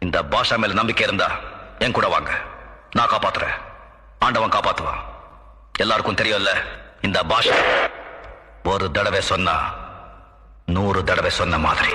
இந்த பாஷா மேல நம்பிக்கை இருந்தா என் கூட வாங்க. நான் காப்பாத்துறேன். ஆண்டவன் காப்பாத்துவான். எல்லாருக்கும் தெரியும்ல இந்த பாஷா ஒரு தடவை சொன்னா நூறு தடவை சொன்ன மாதிரி.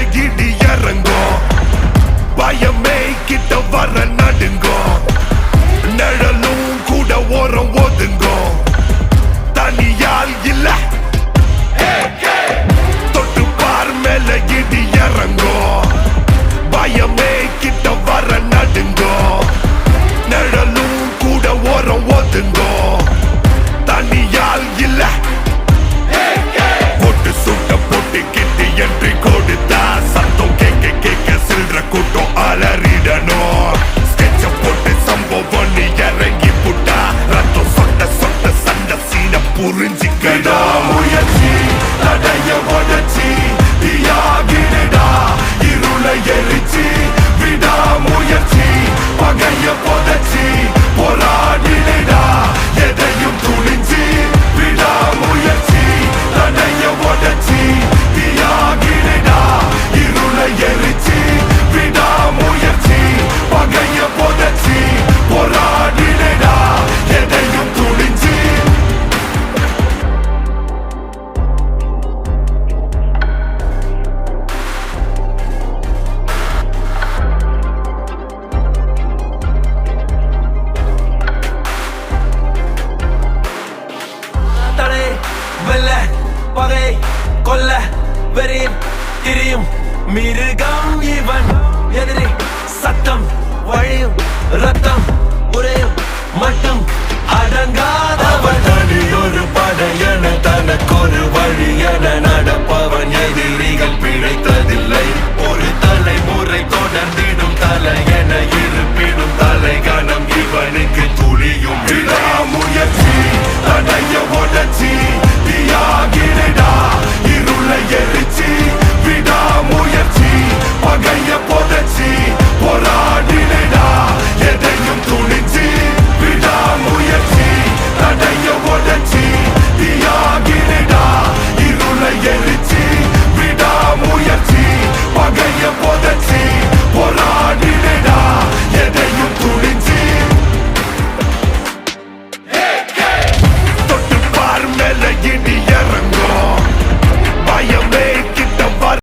தலைகிடி இறங்கும். பயம் வெல்ல பகை கொல்ல வெறியின் திரியும் மிருகம் இவன். எதிரி சத்தம் வழியும்